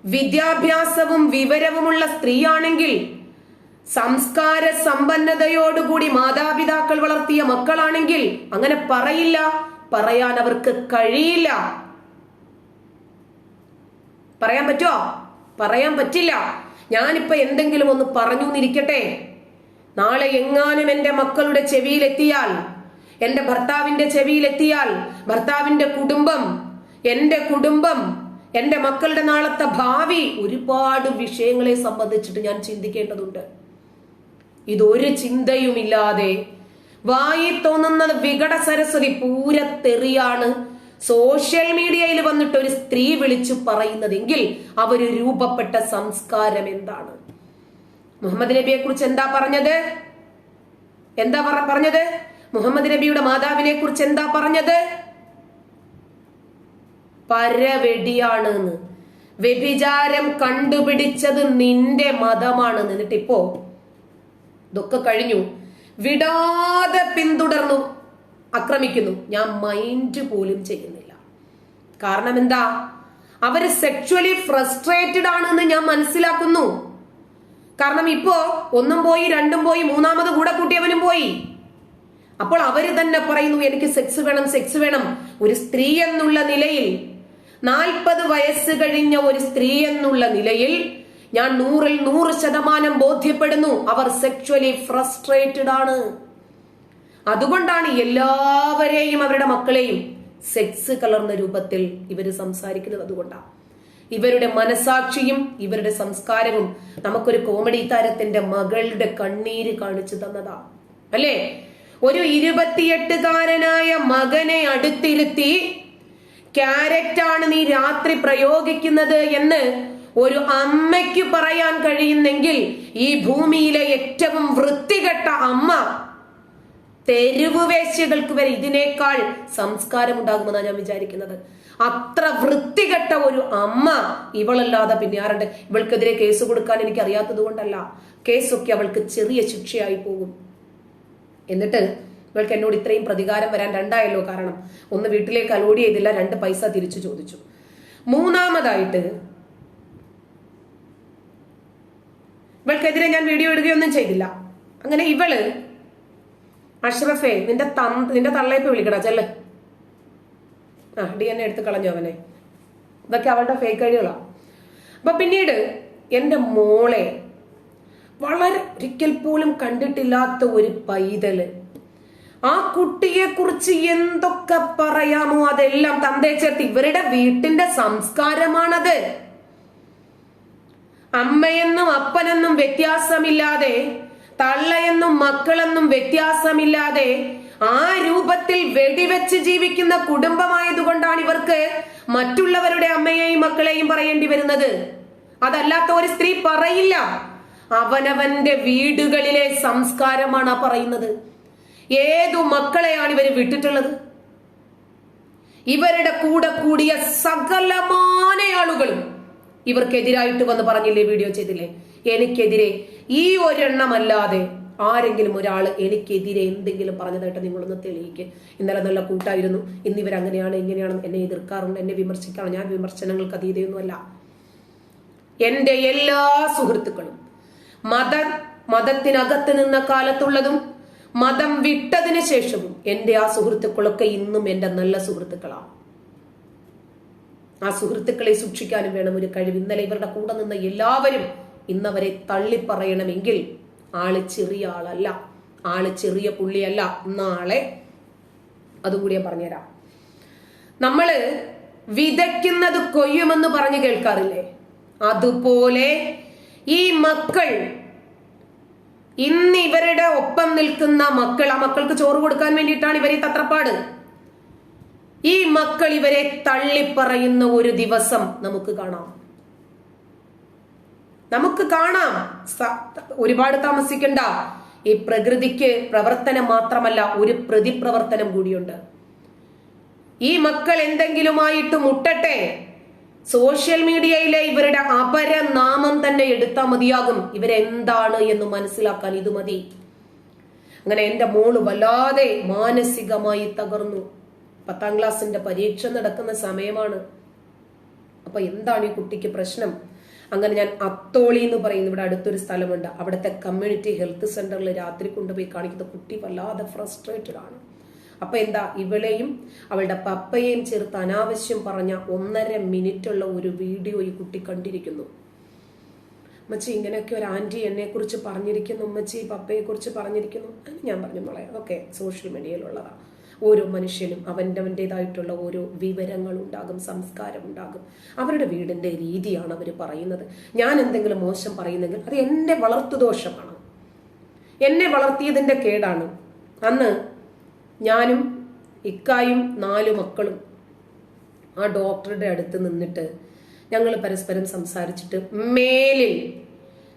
Speaker 1: വിദ്യാഭ്യാസവും വിവരവുമുള്ള സ്ത്രീയാണെങ്കിൽ സംസ്കാര സമ്പന്നതയോടുകൂടി മാതാപിതാക്കൾ വളർത്തിയ മക്കളാണെങ്കിൽ അങ്ങനെ പറയില്ല. പറയാൻ അവർക്ക് കഴിയില്ല. പറയാൻ പറ്റുമോ പറയാൻ പറ്റില്ല. ഞാനിപ്പോ എന്തെങ്കിലും ഒന്ന് പറഞ്ഞു എന്നിരിക്കട്ടെ നാളെ എങ്ങാനും എന്റെ മക്കളുടെ ചെവിയിലെത്തിയാൽ എന്റെ ഭർത്താവിന്റെ ചെവിയിലെത്തിയാൽ ഭർത്താവിന്റെ കുടുംബം എന്റെ കുടുംബം എന്റെ മക്കളുടെ നാളത്തെ ഭാവി ഒരുപാട് വിഷയങ്ങളെ സംബന്ധിച്ചിട്ട് ഞാൻ ചിന്തിക്കേണ്ടതുണ്ട്. ഇതൊരു ചിന്തയുമില്ലാതെ വായി തോന്നുന്നത് വികട സരസ്വതി പൂരത്തെറിയാണ് സോഷ്യൽ മീഡിയയിൽ വന്നിട്ട് ഒരു സ്ത്രീ വിളിച്ചു പറയുന്നതെങ്കിൽ അവർ രൂപപ്പെട്ട സംസ്കാരം എന്താണ്? മുഹമ്മദ് നബിയെ കുറിച്ച് എന്താ പറഞ്ഞത്? എന്താ പറ- പറഞ്ഞത്? മുഹമ്മദ് നബിയുടെ മാതാവിനെ കുറിച്ച് എന്താ പറഞ്ഞത്? പരവെടിയാണ് വ്യഭിചാരം കണ്ടുപിടിച്ചത് നിന്റെ മതമാണ് എന്നിട്ടിപ്പോ ഇതൊക്കെ കഴിഞ്ഞു. വിടാതെ പിന്തുടർന്നു. ആക്രമിക്കുന്നു. ഞാൻ മൈൻഡ് പോലും ചെയ്യുന്നില്ല. കാരണം എന്താ? അവർ സെക്ച്വലി ഫ്രസ്ട്രേറ്റഡ് ആണെന്ന് ഞാൻ മനസ്സിലാക്കുന്നു. കാരണം ഇപ്പോ ഒന്നും പോയി രണ്ടും പോയി മൂന്നാമത് കൂടെ കൂട്ടിയവനും പോയി. അപ്പോൾ അവർ തന്നെ പറയുന്നു എനിക്ക് സെക്സ് വേണം സെക്സ് വേണം. ഒരു സ്ത്രീ എന്നുള്ള നിലയിൽ നാൽപ്പത് വയസ്സ് കഴിഞ്ഞ ഒരു സ്ത്രീ എന്നുള്ള നിലയിൽ ഞാൻ നൂറിൽ നൂറ് ശതമാനം ബോധ്യപ്പെടുന്നു. അവർ സെക്ച്വലി ഫ്രസ്ട്രേറ്റഡ് ആണ്. അതുകൊണ്ടാണ് എല്ലാവരെയും അവരുടെ മക്കളെയും സെക്സ് കലർന്ന രൂപത്തിൽ ഇവർ സംസാരിക്കുന്നത് അതുകൊണ്ടാണ്. ഇവരുടെ മനസാക്ഷിയും ഇവരുടെ സംസ്കാരവും നമുക്കൊരു കോമഡി താരത്തിന്റെ മകളുടെ കണ്ണീര് കാണിച്ചു തന്നതാ. അല്ലേ? ഒരു ഇരുപത്തിയെട്ടുകാരനായ മകനെ അടുത്തിരുത്തി ക്യാരറ്റ് ആണ് നീ രാത്രി പ്രയോഗിക്കുന്നത് എന്ന് ഒരു അമ്മയ്ക്ക് പറയാൻ കഴിയുന്നെങ്കിൽ ഈ ഭൂമിയിലെ ഏറ്റവും വൃത്തികെട്ട അമ്മ തെരുവ് വേശ്യകൾക്ക് വരെ ഇതിനേക്കാൾ സംസ്കാരം ഉണ്ടാകുമെന്നാണ് ഞാൻ വിചാരിക്കുന്നത്. അത്ര വൃത്തികെട്ട ഒരു അമ്മ ഇവളല്ലാതെ പിന്നെ ആരുണ്ട്? ഇവൾക്കെതിരെ കേസ് കൊടുക്കാൻ എനിക്ക് അറിയാത്തത് കൊണ്ടല്ല. കേസൊക്കെ അവൾക്ക് ചെറിയ ശിക്ഷയായി പോകും. എന്നിട്ട് ഇവൾക്ക് എന്നോട് ഇത്രയും പ്രതികാരം വരാൻ രണ്ടായല്ലോ കാരണം. ഒന്ന് വീട്ടിലേക്ക് അലോഡ് ചെയ്തില്ല രണ്ട് പൈസ തിരിച്ചു ചോദിച്ചു. മൂന്നാമതായിട്ട് ഇവൾക്കെതിരെ ഞാൻ വീഡിയോ ഇടുകയൊന്നും ചെയ്തില്ല. അങ്ങനെ ഇവൾ അഷ്റഫേ നിന്റെ നിന്റെ തള്ളയപ്പ് വിളിക്കടാ ചെല്ല്. ആ ഡി എൻ എടുത്ത് കളഞ്ഞു അവനെ. ഇതൊക്കെ അവളുടെ ഫേക്ക് ഐഡികളാ. അപ്പൊ പിന്നീട് എന്റെ മോളെ വളരെ ഒരിക്കൽ പോലും കണ്ടിട്ടില്ലാത്ത ഒരു പൈതൽ. ആ കുട്ടിയെ കുറിച്ച് എന്തൊക്കെ പറയാമോ അതെല്ലാം തന്തേ ചേർത്ത് ഇവരുടെ വീട്ടിന്റെ സംസ്കാരമാണത്. അമ്മയെന്നും അപ്പനെന്നും വ്യത്യാസമില്ലാതെ തള്ളയെന്നും മക്കളെന്നും വ്യത്യാസമില്ലാതെ ആ രൂപത്തിൽ വെടിവെച്ച് ജീവിക്കുന്ന കുടുംബമായതുകൊണ്ടാണ് ഇവർക്ക് മറ്റുള്ളവരുടെ അമ്മയെയും മക്കളെയും പറയേണ്ടി വരുന്നത്. അതല്ലാത്ത ഒരു സ്ത്രീ പറയില്ല. അവനവന്റെ വീടുകളിലെ സംസ്കാരമാണ് ആ പറയുന്നത്. ഏതു മക്കളെയാണ് ഇവർ വിട്ടിട്ടുള്ളത്? ഇവരുടെ കൂടെ കൂടിയ സകലമാന ആളുകളും ഇവർക്കെതിരായിട്ട് വന്ന് പറഞ്ഞില്ലേ വീഡിയോ ചെയ്തില്ലേ? എനിക്കെതിരെ ഈ ഒരെണ്ണമല്ലാതെ ആരെങ്കിലും ഒരാൾ എനിക്കെതിരെ എന്തെങ്കിലും പറഞ്ഞതായിട്ട് നിങ്ങളൊന്ന് തെളിയിക്കുക ഇന്നലെ നല്ല കൂട്ടായിരുന്നു. ഇന്നിവർ ഇവരങ്ങനെയാണ് ഇങ്ങനെയാണ് എന്നെ എതിർക്കാറുണ്ട് എന്നെ വിമർശിക്കാറുണ്ട്. ഞാൻ വിമർശനങ്ങൾക്ക് അതീതയൊന്നുമല്ല. എന്റെ എല്ലാ സുഹൃത്തുക്കളും മത മതത്തിനകത്ത് നിന്ന കാലത്തുള്ളതും മതം വിട്ടതിന് ശേഷവും എന്റെ ആ സുഹൃത്തുക്കളൊക്കെ ഇന്നും എന്റെ നല്ല സുഹൃത്തുക്കളാണ്. ആ സുഹൃത്തുക്കളെ സൂക്ഷിക്കാനും വേണം ഒരു കഴിവ്. ഇന്നലെ ഇവരുടെ കൂടെ നിന്ന എല്ലാവരും ഇന്നവരെ തള്ളിപ്പറയണമെങ്കിൽ ആൾ ചെറിയ ആളല്ല. ആൾ ചെറിയ പുള്ളിയല്ല. നാളെ അതുകൂടി ഞാൻ പറഞ്ഞുതരാം. നമ്മൾ വിതയ്ക്കുന്നത് കൊയ്യുമെന്ന് പറഞ്ഞു കേൾക്കാറില്ലേ? അതുപോലെ ഈ മക്കൾ ഇന്ന് ഇവരുടെ ഒപ്പം നിൽക്കുന്ന മക്കൾ ആ മക്കൾക്ക് ചോറ് കൊടുക്കാൻ വേണ്ടിയിട്ടാണ് ഇവരെ തത്രപ്പാട്. ഈ മക്കൾ ഇവരെ തള്ളിപ്പറയുന്ന ഒരു ദിവസം നമുക്ക് കാണാം. നമുക്ക് കാണാം. ഒരുപാട് താമസിക്കണ്ട. ഈ പ്രകൃതിക്ക് പ്രവർത്തനം മാത്രമല്ല ഒരു പ്രതിപ്രവർത്തനം കൂടിയുണ്ട്. ഈ മക്കൾ എന്തെങ്കിലുമായിട്ട് മുട്ടട്ടെ. സോഷ്യൽ മീഡിയയിലെ ഇവരുടെ അപരനാമം തന്നെ എടുത്താൽ മതിയാകും. ഇവരെന്താണ് എന്ന് മനസ്സിലാക്കാൻ ഇത് മതി. അങ്ങനെ എന്റെ മോൾ വല്ലാതെ മാനസികമായി തകർന്നു. പത്താം ക്ലാസ്സിന്റെ പരീക്ഷ നടക്കുന്ന സമയമാണ്. അപ്പൊ എന്താണ് ഈ കുട്ടിക്ക് പ്രശ്നം? അങ്ങനെ ഞാൻ അത്തോളി എന്ന് പറയുന്ന ഇവിടെ അടുത്തൊരു സ്ഥലമുണ്ട്. അവിടുത്തെ കമ്മ്യൂണിറ്റി ഹെൽത്ത് സെന്ററിൽ രാത്രി കൊണ്ടുപോയി കാണിക്കുന്ന കുട്ടി വല്ലാതെ ഫ്രസ്ട്രേറ്റഡ് ആണ്. അപ്പൊ എന്താ? ഇവളെയും അവളുടെ പപ്പയെയും ചേർത്ത് അനാവശ്യം പറഞ്ഞ ഒന്നര മിനിറ്റുള്ള ഒരു വീഡിയോ ഈ കുട്ടി കണ്ടിരിക്കുന്നു. ഉമ്മച്ചി ഇങ്ങനെയൊക്കെ ഒരു ആന്റി എന്നെ കുറിച്ച് പറഞ്ഞിരിക്കുന്നു. ഉമ്മച്ചി പപ്പയെ കുറിച്ച് പറഞ്ഞിരിക്കുന്നു ഞാൻ പറഞ്ഞു മോളെ അതൊക്കെ സോഷ്യൽ മീഡിയയിലുള്ളതാ ഓരോ മനുഷ്യനും അവന്റെ അവന്റെതായിട്ടുള്ള ഓരോ വിവരങ്ങൾ ഉണ്ടാകും സംസ്കാരം ഉണ്ടാകും അവരുടെ വീടിന്റെ രീതിയാണ് അവർ പറയുന്നത്. ഞാൻ എന്തെങ്കിലും മോശം പറയുന്നെങ്കിൽ അത് എന്റെ വളർത്തുദോഷമാണ് എന്നെ വളർത്തിയതിന്റെ കേടാണ്. അന്ന് ഞാനും ഇക്കായും നാലു മക്കളും ആ ഡോക്ടറുടെ അടുത്ത് നിന്നിട്ട് ഞങ്ങൾ പരസ്പരം സംസാരിച്ചിട്ട് മേലിൽ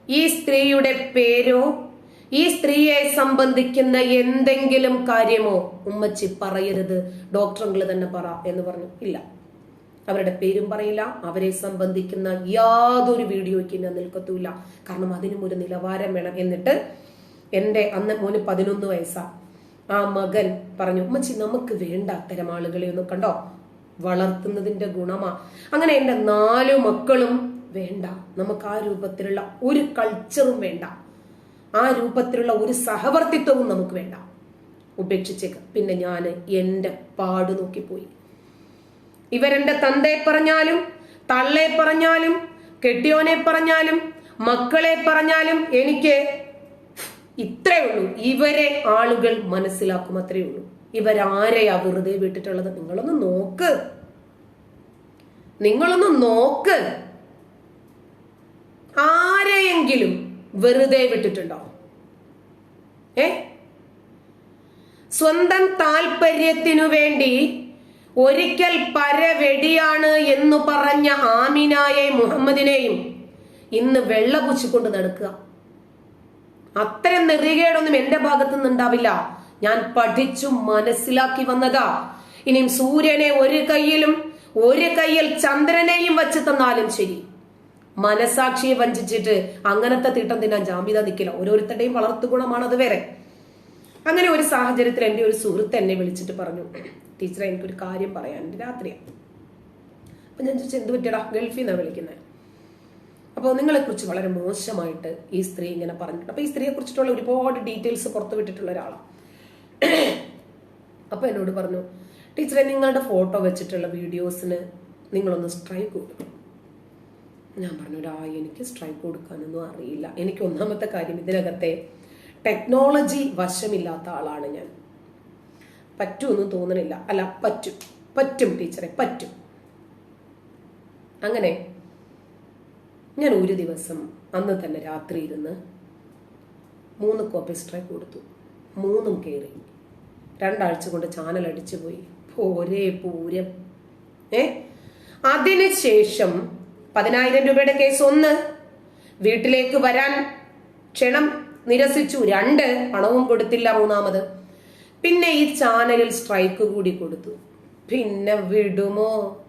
Speaker 1: ഈ സ്ത്രീയുടെ പേരോ ഈ സ്ത്രീയെ സംബന്ധിക്കുന്ന എന്തെങ്കിലും കാര്യമോ ഉമ്മച്ചി പറയരുത്. ഡോക്ടറുകൾ തന്നെ പറ എന്ന് പറഞ്ഞു. ഇല്ല. അവരുടെ പേരും പറയില്ല. അവരെ സംബന്ധിക്കുന്ന യാതൊരു വീഡിയോയ്ക്ക് ഞാൻ നിൽക്കത്തൂല കാരണം അതിനും ഒരു നിലവാരം വേണം. എന്നിട്ട് എന്റെ അന്ന് മോന് പതിനൊന്ന് വയസ്സാ. ആ മകൻ പറഞ്ഞു ഉമ്മച്ചി നമുക്ക് വേണ്ട അത്തരം ആളുകളെ ഒന്ന് കണ്ടോ? വളർത്തുന്നതിന്റെ ഗുണമാ. അങ്ങനെ എന്റെ നാലു മക്കളും വേണ്ട. നമുക്ക് ആ രൂപത്തിലുള്ള ഒരു കൾച്ചറും വേണ്ട. ആ രൂപത്തിലുള്ള ഒരു സഹവർത്തിത്വവും നമുക്ക് വേണ്ട. ഉപേക്ഷിച്ചേക്ക്. പിന്നെ ഞാൻ എന്റെ പാട് നോക്കിപ്പോയി. ഇവരെന്റെ തന്തയെ പറഞ്ഞാലും തള്ളെ പറഞ്ഞാലും കെട്ടിയോനെ പറഞ്ഞാലും മക്കളെ പറഞ്ഞാലും എനിക്ക് ഇത്രേ ഉള്ളൂ. ഇവരെ ആളുകൾ മനസ്സിലാക്കും അത്രേ ഉള്ളൂ. ഇവരാരെയാ വെറുതെ വിട്ടിട്ടുള്ളത്? നിങ്ങളൊന്ന് നോക്ക്. നിങ്ങളൊന്ന് നോക്ക്. ആരെയെങ്കിലും വെറുതെ വിട്ടിട്ടുണ്ടോ ഏ? സ്വന്തം താല്പര്യത്തിനു വേണ്ടി ഒരിക്കൽ പരവെടിയാണ് എന്ന് പറഞ്ഞ ആമിനായെ മുഹമ്മദിനെയും ഇന്ന് വെള്ളപൂച്ചിക്കൊണ്ട് നടക്കുക. അത്തരം നെറികേടൊന്നും എന്റെ ഭാഗത്തു നിന്നുണ്ടാവില്ല ഞാൻ പഠിച്ചു മനസ്സിലാക്കി വന്നതാ. ഇനിയും സൂര്യനെ ഒരു കയ്യിലും ഒരു കയ്യിൽ ചന്ദ്രനെയും വച്ച് തന്നാലും ശരി. മനസാക്ഷിയെ വഞ്ചിച്ചിട്ട് അങ്ങനത്തെ തീട്ടം തിന്നാൻ ജാമ്യത നിൽക്കില്ല ഓരോരുത്തരുടെയും വളർത്തു ഗുണമാണ് അത് അങ്ങനെ ഒരു സാഹചര്യത്തിൽ എന്റെ ഒരു സുഹൃത്ത് എന്നെ വിളിച്ചിട്ട് പറഞ്ഞു ടീച്ചറെ എനിക്കൊരു കാര്യം പറയാനുണ്ട് രാത്രിയാണ് അപ്പൊ ഞാൻ ചോദിച്ചു എന്ത് പറ്റിയടാ? ഗൾഫിൽ നിന്നാണ് വിളിക്കുന്നത് അപ്പോൾ നിങ്ങളെ കുറിച്ച് വളരെ മോശമായിട്ട് ഈ സ്ത്രീ ഇങ്ങനെ പറഞ്ഞിട്ടുണ്ട്. അപ്പോൾ ഈ സ്ത്രീയെ കുറിച്ചിട്ടുള്ള ഒരുപാട് ഡീറ്റെയിൽസ് പുറത്തു വിട്ടിട്ടുള്ള ഒരാളാണ് അപ്പോൾ എന്നോട് പറഞ്ഞു ടീച്ചറെ നിങ്ങളുടെ ഫോട്ടോ വെച്ചിട്ടുള്ള വീഡിയോസിന് നിങ്ങളൊന്ന് സ്ട്രൈക്ക് കൊടുക്കണം ഞാൻ പറഞ്ഞു ഒരാ എനിക്ക് സ്ട്രൈക്ക് കൊടുക്കാനൊന്നും അറിയില്ല. എനിക്ക് ഒന്നാമത്തെ കാര്യം ഇതിനകത്തെ ടെക്നോളജി വശമില്ലാത്ത ആളാണ് ഞാൻ. പറ്റുമെന്നും തോന്നണില്ല. അല്ല പറ്റും. പറ്റും ടീച്ചറെ പറ്റും. അങ്ങനെ ഞാൻ ഒരു ദിവസം അന്ന് തന്നെ രാത്രി ഇരുന്ന് മൂന്ന് കോപ്പി സ്ട്രൈക്ക് കൊടുത്തു. മൂന്നും കയറി രണ്ടാഴ്ച കൊണ്ട് ചാനൽ അടിച്ചു പോയി പോരേ പൂരം. ഏ? അതിനുശേഷം പതിനായിരം രൂപയുടെ കേസ് ഒന്ന്. വീട്ടിലേക്ക് വരാൻ ക്ഷണം നിരസിച്ചു. രണ്ട് പണവും കൊടുത്തില്ല മൂന്നാമത്. പിന്നെ ഈ ചാനലിൽ സ്ട്രൈക്ക് കൂടി കൊടുത്തു. പിന്നെ വിടുമോ?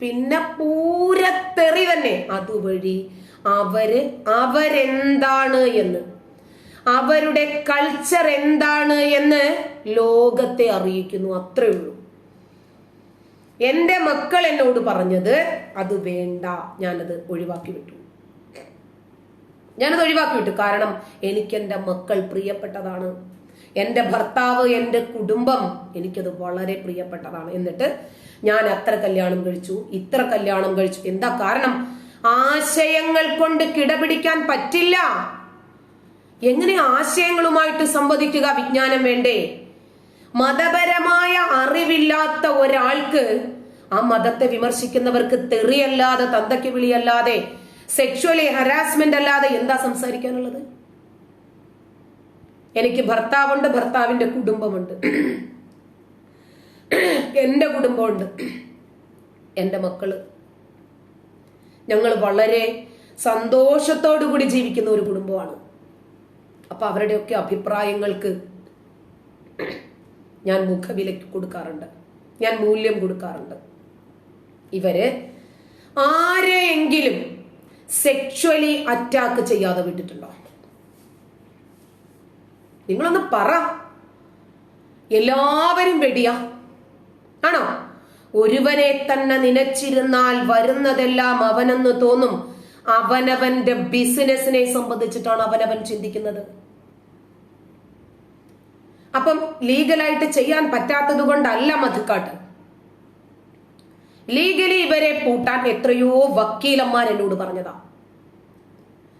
Speaker 1: പിന്നെ പൂരത്തെറി തന്നെ. അതുവഴി അവർ അവരെന്താണ് എന്ന്? അവരുടെ കൾച്ചർ എന്താണ് എന്ന് ലോകത്തെ അറിയിക്കുന്നു. അത്രേ ഉള്ളൂ. എന്റെ മക്കൾ എന്നോട് പറഞ്ഞത് അത് വേണ്ട ഞാനത് ഒഴിവാക്കി വിട്ടു. ഞാനത് ഒഴിവാക്കി വിട്ടു. കാരണം എനിക്ക് എന്റെ മക്കൾ പ്രിയപ്പെട്ടതാണ്. എന്റെ ഭർത്താവ് എന്റെ കുടുംബം എനിക്കത് വളരെ പ്രിയപ്പെട്ടതാണ്. എന്നിട്ട് ഞാൻ അത്ര കല്യാണം കഴിച്ചു ഇത്ര കല്യാണം കഴിച്ചു. എന്താ കാരണം? ആശയങ്ങൾ കൊണ്ട് കിടപിടിക്കാൻ പറ്റില്ല. എങ്ങനെ ആശയങ്ങളുമായിട്ട് സംവദിക്കുക വിജ്ഞാനം വേണ്ടേ? മതപരമായ അറിവില്ലാത്ത ഒരാൾക്ക് ആ മതത്തെ വിമർശിക്കുന്നവർക്ക് തെറിയല്ലാതെ തന്തയ്ക്ക് വിളിയല്ലാതെ സെക്ഷുവലി ഹരാസ്മെന്റ് അല്ലാതെ എന്താ സംസാരിക്കാനുള്ളത്? എനിക്ക് ഭർത്താവുണ്ട് ഭർത്താവിന്റെ കുടുംബമുണ്ട്. എന്റെ കുടുംബമുണ്ട്. എന്റെ മക്കൾ. ഞങ്ങൾ വളരെ സന്തോഷത്തോടു കൂടി ജീവിക്കുന്ന ഒരു കുടുംബമാണ്. അപ്പൊ അവരുടെയൊക്കെ അഭിപ്രായങ്ങൾക്ക് ഞാൻ മുഖവിലയ്ക്ക് കൊടുക്കാറുണ്ട്. ഞാൻ മൂല്യം കൊടുക്കാറുണ്ട്. ഇവർ ആരെയെങ്കിലും സെക്ഷുവലി അറ്റാക്ക് ചെയ്യാതെ വിട്ടിട്ടുണ്ടോ? നിങ്ങളൊന്ന് പറ. എല്ലാവരും വെടിയാ ആണോ? ഒരുവനെ തന്നെ നിനച്ചിരുന്നാൽ വരുന്നതെല്ലാം അവനെന്ന് തോന്നും. അവനവന്റെ ബിസിനസിനെ സംബന്ധിച്ചിട്ടാണ് അവനവൻ ചിന്തിക്കുന്നത്. അപ്പം ലീഗലായിട്ട് ചെയ്യാൻ പറ്റാത്തത് കൊണ്ടല്ല മധുക്കാട്ട്. ലീഗലി ഇവരെ പൂട്ടാൻ എത്രയോ വക്കീലന്മാർ എന്നോട് പറഞ്ഞതാ.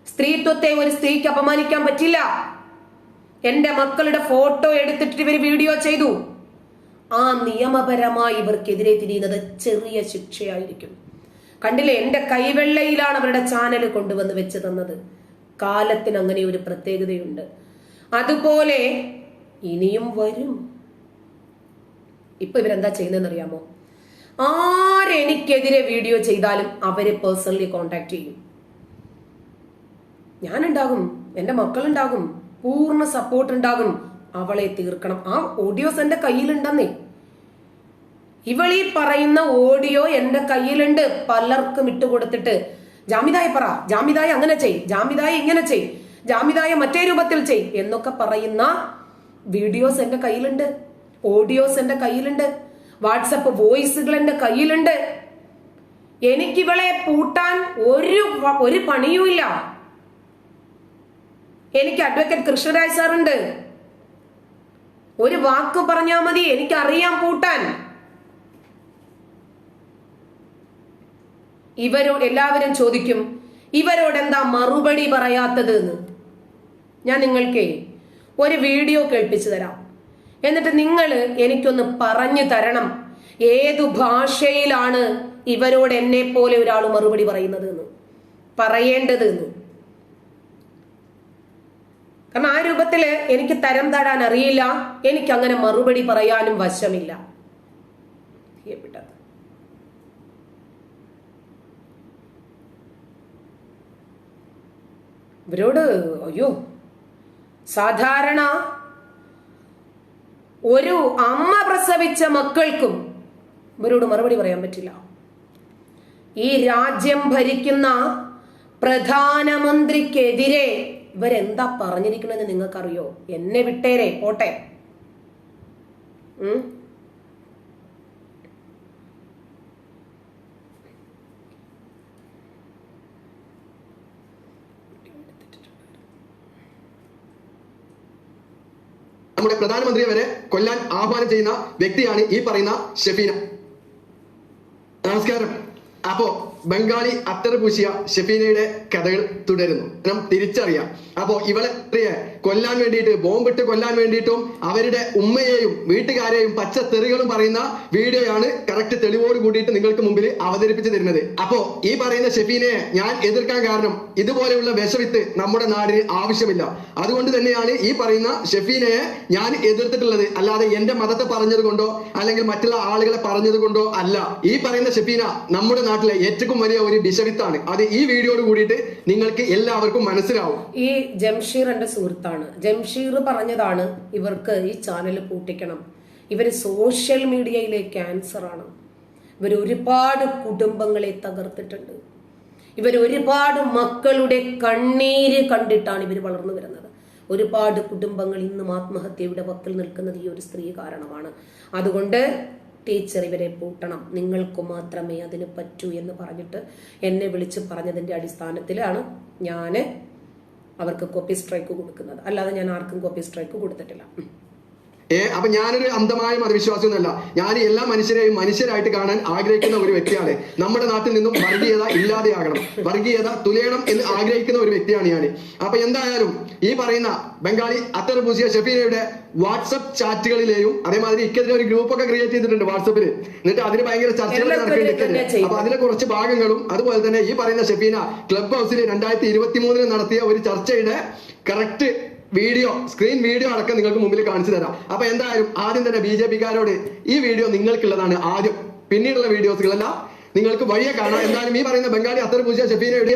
Speaker 1: സ്ത്രീത്വത്തെ ഒരു സ്ത്രീക്ക് അപമാനിക്കാൻ പറ്റില്ല. എന്റെ മക്കളുടെ ഫോട്ടോ എടുത്തിട്ട് ഇവർ വീഡിയോ ചെയ്തു. ആ നിയമപരമായി ഇവർക്കെതിരെ തിരിയുന്നത് ചെറിയ ശിക്ഷയായിരിക്കും. കണ്ടില്ലേ എന്റെ കൈവെള്ളയിലാണ് അവരുടെ ചാനൽ കൊണ്ടുവന്ന് വെച്ച് തന്നത്. കാലത്തിന് അങ്ങനെ ഒരു പ്രത്യേകതയുണ്ട്. അതുപോലെ ഇനിയും വരും. ഇപ്പൊ ഇവരെന്താ ചെയ്യുന്നതെന്ന് അറിയാമോ ആരെനിക്കെതിരെ വീഡിയോ ചെയ്താലും അവരെ പേഴ്സണലി കോണ്ടാക്ട് ചെയ്യും. ഞാനുണ്ടാകും എന്റെ മക്കളുണ്ടാകും പൂർണ സപ്പോർട്ട് ഉണ്ടാകും. അവളെ തീർക്കണം. ആ ഓഡിയോസ് എന്റെ കയ്യിലുണ്ടെന്നേ. ഇവളീ പറയുന്ന ഓഡിയോ എന്റെ കയ്യിലുണ്ട്. പലർക്കും ഇട്ടുകൊടുത്തിട്ട്. ജാമിതായ പറ. ജാമിതായ അങ്ങനെ ചെയ്. ജാമിതായ ഇങ്ങനെ ചെയ്. ജാമിതായ മറ്റേ രൂപത്തിൽ ചെയ് എന്നൊക്കെ പറയുന്ന വീഡിയോസ് എന്റെ കയ്യിലുണ്ട് ഓഡിയോസ് എന്റെ കയ്യിലുണ്ട് വാട്സപ്പ് വോയിസുകൾ എന്റെ കയ്യിലുണ്ട്. എനിക്കിവളെ പൂട്ടാൻ ഒരു ഒരു പണിയുമില്ല എനിക്ക് അഡ്വക്കേറ്റ് കൃഷ്ണരാജ് സാറുണ്ട് ഒരു വാക്ക് പറഞ്ഞാൽ മതി എനിക്കറിയാം പൂട്ടാൻ. ഇവരോട് എല്ലാവരും ചോദിക്കും ഇവരോട് എന്താ മറുപടി പറയാത്തത് എന്ന് ഞാൻ നിങ്ങൾക്ക് ഒരു വീഡിയോ കേൾപ്പിച്ചു തരാം. എന്നിട്ട് നിങ്ങൾ എനിക്കൊന്ന് പറഞ്ഞു തരണം. ഏതു ഭാഷയിലാണ് ഇവരോട് എന്നെ പോലെ ഒരാൾ മറുപടി പറയുന്നത് എന്ന് പറയേണ്ടത് എന്ന്. കാരണം ആ രൂപത്തിൽ എനിക്ക് തരം താടാൻ അറിയില്ല. എനിക്ക് അങ്ങനെ മറുപടി പറയാനും വശമില്ല. ഇവരോട് അയ്യോ സാധാരണ ഒരു അമ്മ പ്രസവിച്ച മക്കൾക്കും ഇവരോട് മറുപടി പറയാൻ പറ്റില്ല. ഈ രാജ്യം ഭരിക്കുന്ന പ്രധാനമന്ത്രിക്കെതിരെ ഇവരെന്താ പറഞ്ഞിരിക്കണമെന്ന് നിങ്ങൾക്കറിയോ? എന്നെ വിട്ടേരെ പോട്ടെ.
Speaker 2: നമ്മുടെ പ്രധാനമന്ത്രിയെ വരെ കൊല്ലാൻ ആഹ്വാനം ചെയ്യുന്ന വ്യക്തിയാണ് ഈ പറയുന്ന ഷെഫീന. നമസ്കാരം. അപ്പോ ബംഗാളി അത്തർ പൂശിയ ഷെഫീനയുടെ കഥകൾ തുടരുന്നു. നാം തിരിച്ചറിയാം. അപ്പോ ഇവളെ കൊല്ലാൻ വേണ്ടിയിട്ട് ബോംബിട്ട് കൊല്ലാൻ വേണ്ടിയിട്ടും അവരുടെ ഉമ്മയെയും വീട്ടുകാരെയും പച്ച തെറികളും പറയുന്ന വീഡിയോയാണ് കറക്റ്റ് തെളിവോട് കൂടിയിട്ട് നിങ്ങൾക്ക് മുമ്പിൽ അവതരിപ്പിച്ചു തരുന്നത്. അപ്പോ ഈ പറയുന്ന ഷെഫീനയെ ഞാൻ എതിർക്കാൻ കാരണം ഇതുപോലെയുള്ള വിഷവിത്ത് നമ്മുടെ നാടിന് ആവശ്യമില്ല. അതുകൊണ്ട് തന്നെയാണ് ഈ പറയുന്ന ഷെഫീനയെ ഞാൻ എതിർത്തിട്ടുള്ളത്. അല്ലാതെ എന്റെ മതത്തെ പറഞ്ഞത് കൊണ്ടോ അല്ലെങ്കിൽ മറ്റുള്ള ആളുകളെ പറഞ്ഞത് കൊണ്ടോ അല്ല. ഈ പറയുന്ന ഷെഫീന നമ്മുടെ നാട്ടിലെ ഏറ്റവും വലിയ ഒരു ദിശവിത്താണ് അത് ഈ വീഡിയോയോട് കൂടിയിട്ട് നിങ്ങൾക്ക് എല്ലാവർക്കും മനസ്സിലാവും.
Speaker 1: ഈ ജംഷീർ എന്റെ സുഹൃത്താണ്. ജംഷീർ പറഞ്ഞതാണ് ഇവർക്ക് ഈ ചാനൽ പൂട്ടിക്കണം. ഇവർ സോഷ്യൽ മീഡിയയിലെ ക്യാൻസർ ആണ്. ഇവർ ഒരുപാട് കുടുംബങ്ങളെ തകർത്തിട്ടുണ്ട്. ഇവർ ഒരുപാട് മക്കളുടെ കണ്ണീര് കണ്ടിട്ടാണ് ഇവർ വളർന്നു വരുന്നത്. ഒരുപാട് കുടുംബങ്ങൾ ഇന്നും ആത്മഹത്യയുടെ വക്കിൽ നിൽക്കുന്നത് ഈ ഒരു സ്ത്രീ കാരണമാണ്. അതുകൊണ്ട് ടീച്ചർ ഇവരെ പൂട്ടണം നിങ്ങൾക്ക് മാത്രമേ അതിന് പറ്റൂ എന്ന് പറഞ്ഞിട്ട് എന്നെ വിളിച്ച് പറഞ്ഞതിന്റെ അടിസ്ഥാനത്തിലാണ് ഞാൻ അവർക്ക് കോപ്പി സ്ട്രൈക്ക് കൊടുക്കുന്നത് അല്ലാതെ ഞാൻ ആർക്കും കോപ്പി സ്ട്രൈക്ക് കൊടുത്തിട്ടില്ല.
Speaker 2: ഏ അപ്പൊ ഞാനൊരു അന്ധമായ മതവിശ്വാസിയൊന്നുമല്ല ഞാൻ എല്ലാ മനുഷ്യരെയും മനുഷ്യരായിട്ട് കാണാൻ ആഗ്രഹിക്കുന്ന ഒരു വ്യക്തിയാണ്. നമ്മുടെ നാട്ടിൽ നിന്നും വർഗീയത ഇല്ലാതെയാകണം. വർഗീയത തുലയണം എന്ന് ആഗ്രഹിക്കുന്ന ഒരു വ്യക്തിയാണ് ഞാൻ. അപ്പൊ എന്തായാലും ഈ പറയുന്ന ബംഗാളി അത്തർ പൂസിയ ഷെഫീനയുടെ വാട്സപ്പ് ചാറ്റുകളിലെയും അതേമാതിരി ഇക്കെതിരെ ഒരു ഗ്രൂപ്പ് ഒക്കെ ക്രിയേറ്റ് ചെയ്തിട്ടുണ്ട് വാട്സപ്പിൽ എന്നിട്ട് അതിന് ഭയങ്കര ചർച്ചകൾ നടക്കുന്നുണ്ട്. അപ്പൊ അതിലെ കുറച്ച് ഭാഗങ്ങളും അതുപോലെ തന്നെ ഈ പറയുന്ന ഷെഫീന ക്ലബ് ഹൗസിൽ രണ്ടായിരത്തി ഇരുപത്തി മൂന്നിൽ നടത്തിയ ഒരു ചർച്ചയുടെ കറക്റ്റ് വീഡിയോ സ്ക്രീൻ വീഡിയോ അടക്കം നിങ്ങൾക്ക് മുമ്പിൽ കാണിച്ചു തരാം. അപ്പൊ എന്തായാലും ആദ്യം തന്നെ ബി ജെ പിക്കാരോട് ഈ വീഡിയോ നിങ്ങൾക്കുള്ളതാണ് ആദ്യം. പിന്നീടുള്ള വീഡിയോസുകളെല്ലാം നിങ്ങൾക്ക് വഴിയെ കാണാം. എന്തായാലും ഈ പറയുന്ന ബംഗാളി അത്തർ പൂജ ഷെഫീനയുടെ